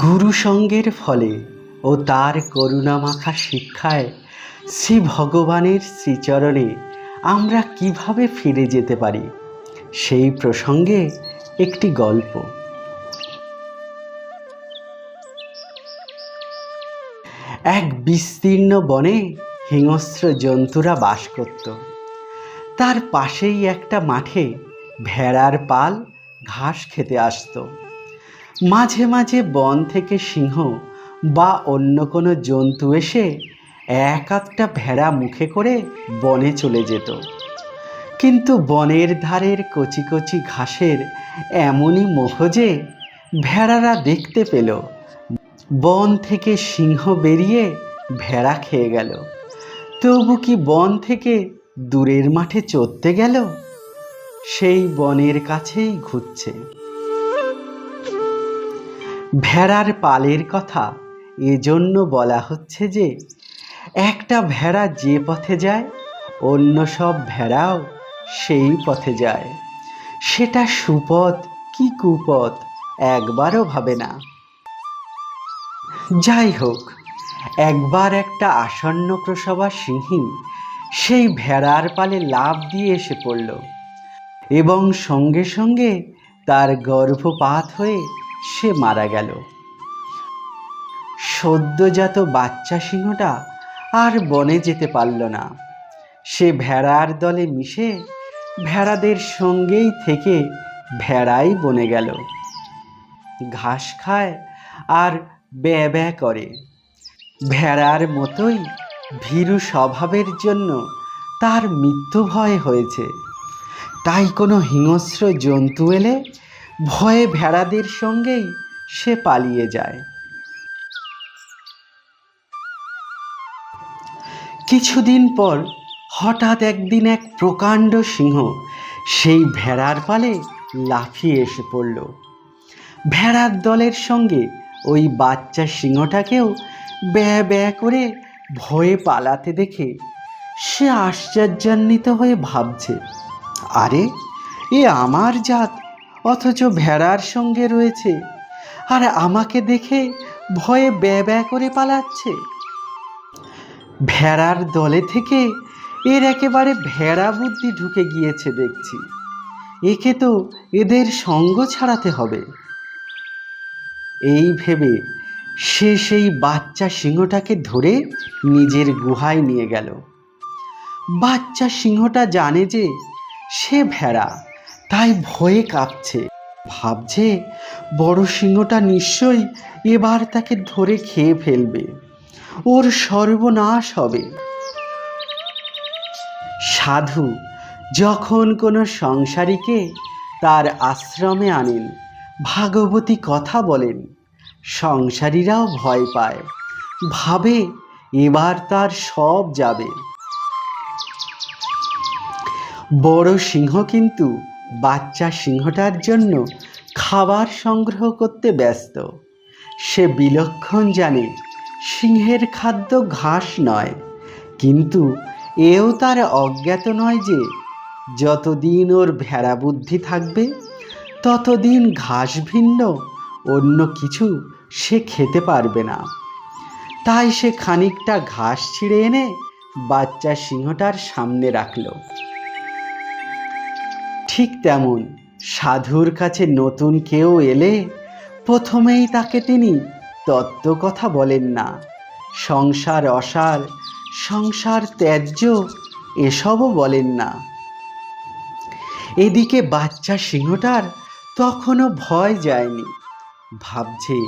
গুরু সঙ্গের ফলে ও তার করুণামাখা শিক্ষায় শ্রী ভগবানের শ্রীচরণে আমরা কীভাবে ফিরে যেতে পারি, সেই প্রসঙ্গে একটি গল্প। এক বিস্তীর্ণ বনে হিংস্র জন্তুরা বাস করত। তার পাশেই একটা মাঠে ভেড়ার পাল ঘাস খেতে আসতো। মাঝে মাঝে বন থেকে সিংহ বা অন্য কোনো জন্তু এসে এক আধটা ভেড়া মুখে করে বনে চলে যেত। কিন্তু বনের ধারের কচি কচি ঘাসের এমনই মোহ যে ভেড়ারা দেখতে পেল। বন থেকে সিংহ বেরিয়ে ভেড়া খেয়ে গেল। তবু কি বন থেকে দূরের মাঠে চড়তে গেল? সেই বনের কাছেই ঘুরছে। ভেড়ার পালের কথা এজন্য বলা হচ্ছে যে, একটা ভেড়া যে পথে যায়, অন্য সব ভেড়াও সেই পথে যায়। সেটা সুপথ কি কুপথ একবারও ভাবে না। যাই হোক, একবার একটা আসন্ন প্রসবা সিংহী সেই ভেড়ার পালে লাভ দিয়ে এসে পড়ল। এবং সঙ্গে সঙ্গে তার গর্ভপাত হয়ে সে মারা গেল। সদ্যজাত বাচ্চা সিংহটা আর বনে যেতে পারল না। সে ভেড়ার দলে মিশে ভেড়াদের সঙ্গেই থেকে ভেড়াই বনে গেল। ঘাস খায় আর ব্যা করে। ভেড়ার মতোই ভীরু স্বভাবের জন্য তার মৃত্যু ভয় হয়েছে। তাই কোনো হিংস্র জন্তু এলে ভয়ে ভেড়াদের সঙ্গেই সে পালিয়ে যায়। কিছুদিন পর হঠাৎ একদিন এক প্রকাণ্ড সিংহ সেই ভেড়ার পালে লাফিয়ে এসে পড়ল। ভেড়ার দলের সঙ্গে ওই বাচ্চা সিংহটাকেও ব্যয় ব্যয় করে ভয়ে পালাতে দেখে সে আশ্চর্যান্বিত হয়ে ভাবছে। আরে, এ আমার জাত, অথচ ভেড়ার সঙ্গে রয়েছে। আর আমাকে দেখে ভয়ে ব্যয় ব্যয় করে পালাচ্ছে। ভেড়ার দলে থেকে এর একেবারে ভেড়া বুদ্ধি ঢুকে গিয়েছে দেখছি। একে তো এদের সঙ্গ ছাড়াতে হবে। এই ভেবে সে সেই বাচ্চা সিংহটাকে ধরে নিজের গুহায় নিয়ে গেল। বাচ্চা সিংহটা জানে যে সে ভেড়া তাই ভয়ে কাঁপছে। ভাবছে বড় সিংহটা নিশ্চয়ই এবার তাকে ধরে খেয়ে ফেলবে। ওর সর্বনাশ হবে। সাধু যখন কোনো সংসারীকে তার আশ্রমে আনেন, ভাগবতী কথা বলেন। সংসারীরাও ভয় পায়। ভাবে এবার তার সব যাবে। বড় সিংহ কিন্তু বাচ্চা সিংহটার জন্য খাবার সংগ্রহ করতে ব্যস্ত। সে বিলক্ষণ জানে সিংহের খাদ্য ঘাস নয়, কিন্তু এও তার অজ্ঞাত নয় যে যতদিন ওর ভেড়া বুদ্ধি থাকবে, ততদিন ঘাস ভিন্ন অন্য কিছু সে খেতে পারবে না। তাই সে খানিকটা ঘাস ছিঁড়ে এনে বাচ্চা সিংহটার সামনে রাখল। ঠিক তেমন। সাধুর কাছে নতুন কেউ এলে প্রথমেই তাকে তিনি তত্ত্ব কথা বলেন না। সংসার অসার, সংসার ত্যায্য, এসবও বলেন না। এদিকে বাচ্চা সিংহটার তখনও ভয় যায়নি। ভাবছে,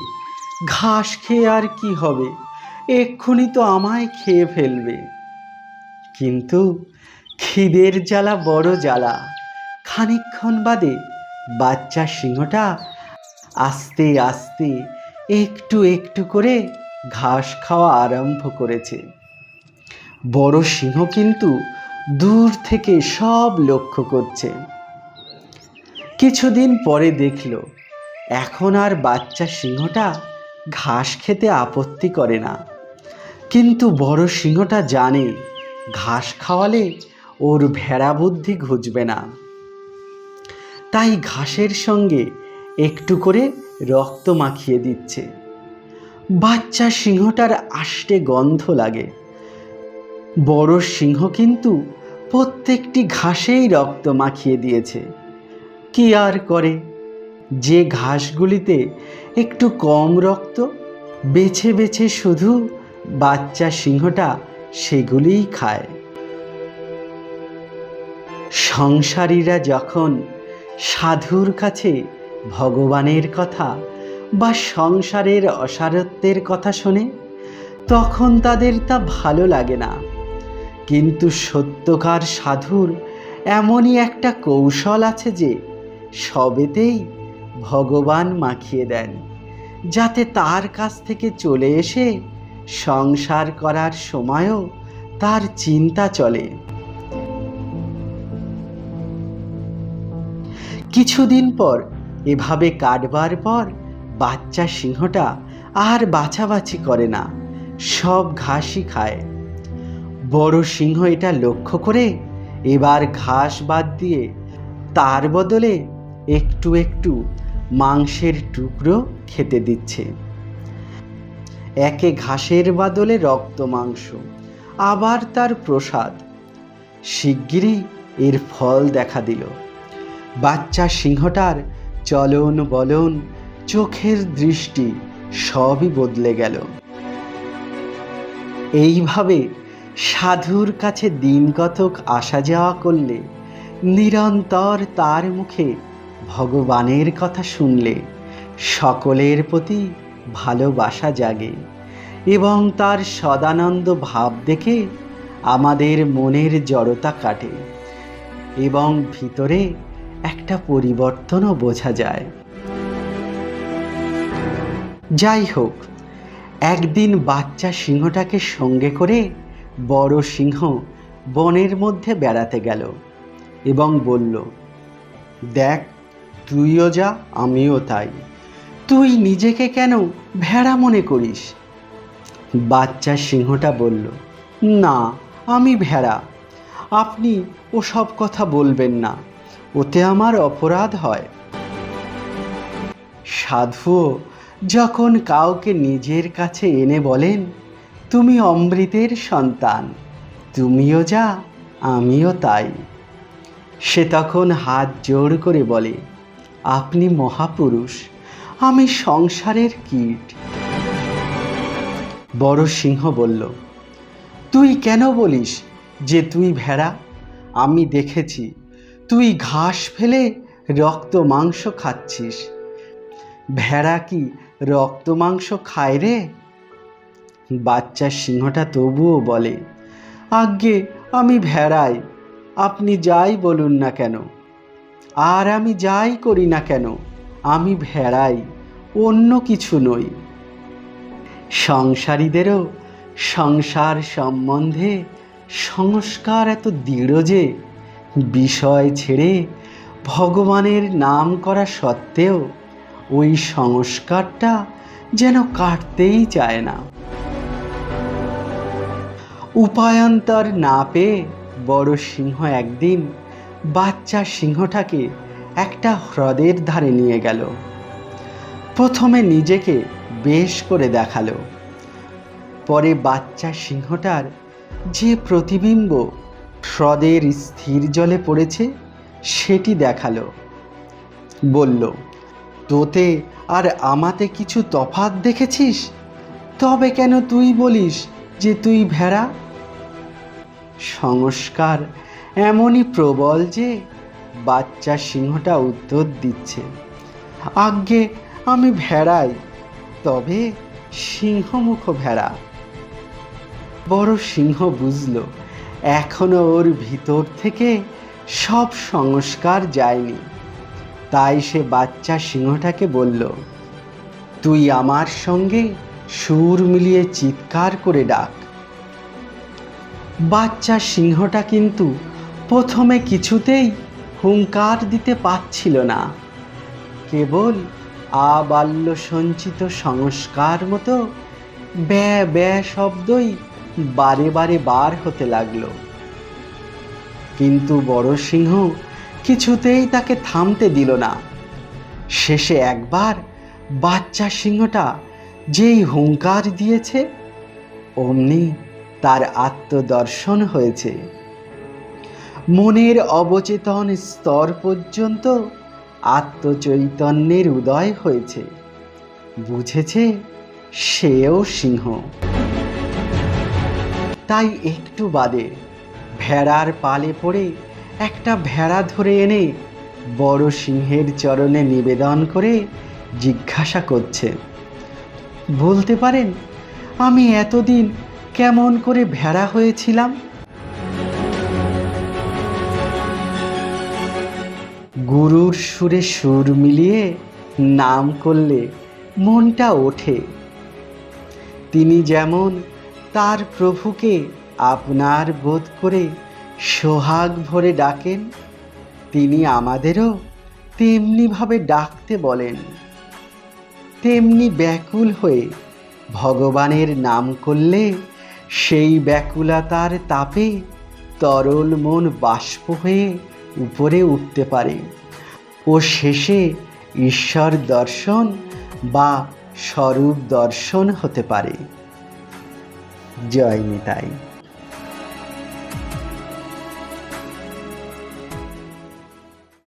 ঘাস খেয়ে আর কি হবে? এক্ষুনি তো আমায় খেয়ে ফেলবে। কিন্তু খিদের জ্বালা বড় জ্বালা। খানিকক্ষণ বাদে বাচ্চা সিংহটা আস্তে আস্তে একটু একটু করে ঘাস খাওয়া আরম্ভ করেছে। বড় সিংহ কিন্তু দূর থেকে সব লক্ষ্য করছে। কিছুদিন পরে দেখল, এখন আর বাচ্চা সিংহটা ঘাস খেতে আপত্তি করে না। কিন্তু বড় সিংহটা জানে, ঘাস খাওয়ালে ওর ভেড়া বুদ্ধি ঘুচবে না। তাই ঘাসের সঙ্গে একটু করে রক্ত মাখিয়ে দিচ্ছে। বাচ্চা সিংহটার আষ্টে গন্ধ লাগে। বড় সিংহ কিন্তু প্রত্যেকটি ঘাসেই রক্ত মাখিয়ে দিয়েছে। কি আর করে? যে ঘাসগুলিতে একটু কম রক্ত, বেছে বেছে শুধু বাচ্চা সিংহটা সেগুলিই খায়। সংসারীরা যখন সাধুর কাছে ভগবানের কথা বা সংসারের অসারত্বের কথা শোনে, তখন তাদের তা ভালো লাগে না। কিন্তু সত্যকার সাধুর এমনই একটা কৌশল আছে যে, সবেতেই ভগবান মাখিয়ে দেন, যাতে তার কাছ থেকে চলে এসে সংসার করার সময়ও তার চিন্তা চলে। কিছুদিন পর, এভাবে কাটবার পর বাচ্চা সিংহটা আর বাছাবাছি করে না, সব ঘাসই খায়। বড় সিংহ এটা লক্ষ্য করে এবার ঘাস বাদ দিয়ে তার বদলে একটু একটু মাংসের টুকরো খেতে দিচ্ছে। একে ঘাসের বদলে রক্ত মাংস, আবার তার প্রসাদ। শিগগিরই এর ফল দেখা দিল। বাচ্চা সিংহটার চলন বলন চোখের দৃষ্টি সবই বদলে গেল। এইভাবে সাধুর কাছে দিন কতক আসা যাওয়া করলে, নিরন্তর তার মুখে ভগবানের কথা শুনলে সকলের প্রতি ভালোবাসা জাগে এবং তার সদানন্দ ভাব দেখে আমাদের মনের জড়তা কাটে এবং ভিতরে একটা পরিবর্তনও বোঝা যায়। যাই হোক, একদিন বাচ্চা সিংহটাকে সঙ্গে করে বড় সিংহ বনের মধ্যে বেড়াতে গেল এবং বলল, দেখ, তুইও যা, আমিও তাই। তুই নিজেকে কেন ভেড়া মনে করিস? বাচ্চা সিংহটা বলল, না, আমি ভেড়া। আপনি ওসব কথা বলবেন না। ওতে আমার অপরাধ হয়। সাধুও যখন কাউকে নিজের কাছে এনে বলেন, তুমি অমৃতের সন্তান, তুমিও যা, আমিও তাই। সে তখন হাত জোড় করে বলে, আপনি মহাপুরুষ, আমি সংসারের কীট। বড় সিংহ বলল, তুই কেন বলিস যে তুই ভেড়া? আমি দেখেছি তুই ঘাস ফেলে রক্ত মাংস খাচ্ছিস। ভেড়া কি রক্ত মাংস খায় রে? বাচ্চা সিংহটা তবুও বলে, আজ্ঞে, আমি ভেড়াই, আপনি যাই বলুন না কেন? আর আমি যাই করি না কেন? আমি ভেড়াই, অন্য কিছু নই। সংসারীদেরও সংসার সম্বন্ধে সংস্কার এত দৃঢ় যে বিষয় ছেড়ে ভগবানের নাম করা সত্ত্বেও ওই সংস্কারটা যেন কাটতেই চায় না। উপায়ান্তর না পেয়ে বড় সিংহ একদিন বাচ্চা সিংহটাকে একটা হ্রদের ধারে নিয়ে গেল। প্রথমে নিজেকে বেশ করে দেখাল। পরে বাচ্চা সিংহটার যে প্রতিবিম্ব হ্রদের স্থির জলে পড়েছে, সেটি দেখাল। বলল, তোতে আর আমাতে কিছু তফাত দেখেছিস? তবে কেন তুই বলিস যে তুই ভেড়া? সংস্কার এমনই প্রবল যে, বাচ্চা সিংহটা উত্তর দিচ্ছে, আজ্ঞে, আমি ভেড়াই, তবে সিংহমুখ ভেড়া। বড় সিংহ বুঝল এখনও ওর ভিতর থেকে সব সংস্কার যায়নি। তাই সে বাচ্চা সিংহটাকে বলল, তুই আমার সঙ্গে সুর মিলিয়ে চিৎকার করে ডাক। বাচ্চা সিংহটা কিন্তু প্রথমে কিছুতেই হুঙ্কার দিতে পারছিল না। কেবল আবাল্য সঞ্চিত সংস্কার মতো ব্যা ব্যা শব্দই বারে বারে বার হতে লাগল। কিন্তু বড় সিংহ কিছুতেই তাকে থামতে দিল না। শেষে একবার বাচ্চা সিংহটা যেই হুঙ্কার দিয়েছে, অমনি তার আত্মদর্শন হয়েছে। মনের অবচেতন স্তর পর্যন্ত আত্মচৈতন্যের উদয় হয়েছে। বুঝেছে সেও সিংহ। তাই একটু বাদে ভেড়ার পালে পড়ে একটা ভেড়া ধরে এনে বড় সিংহের চরণে নিবেদন করে জিজ্ঞাসা করছে, বলতে পারেন, আমি এতদিন কেমন করে ভেড়া হয়েছিলাম? গুরুর সুরে সুর মিলিয়ে নাম করলে মনটা ওঠে। তিনি যেমন তার প্রভুকে আপনার বোধ করে সোহাগ ভরে ডাকেন। তিনি আমাদেরও তেমনিভাবে ডাকতে বলেন। তেমনি ব্যাকুল হয়ে ভগবানের নাম করলে সেই ব্যাকুলতার তাপে তরল মন বাষ্প হয়ে উপরে উঠতে পারে। ও শেষে ঈশ্বর দর্শন বা স্বরূপ দর্শন হতে পারে। জয় নিতাই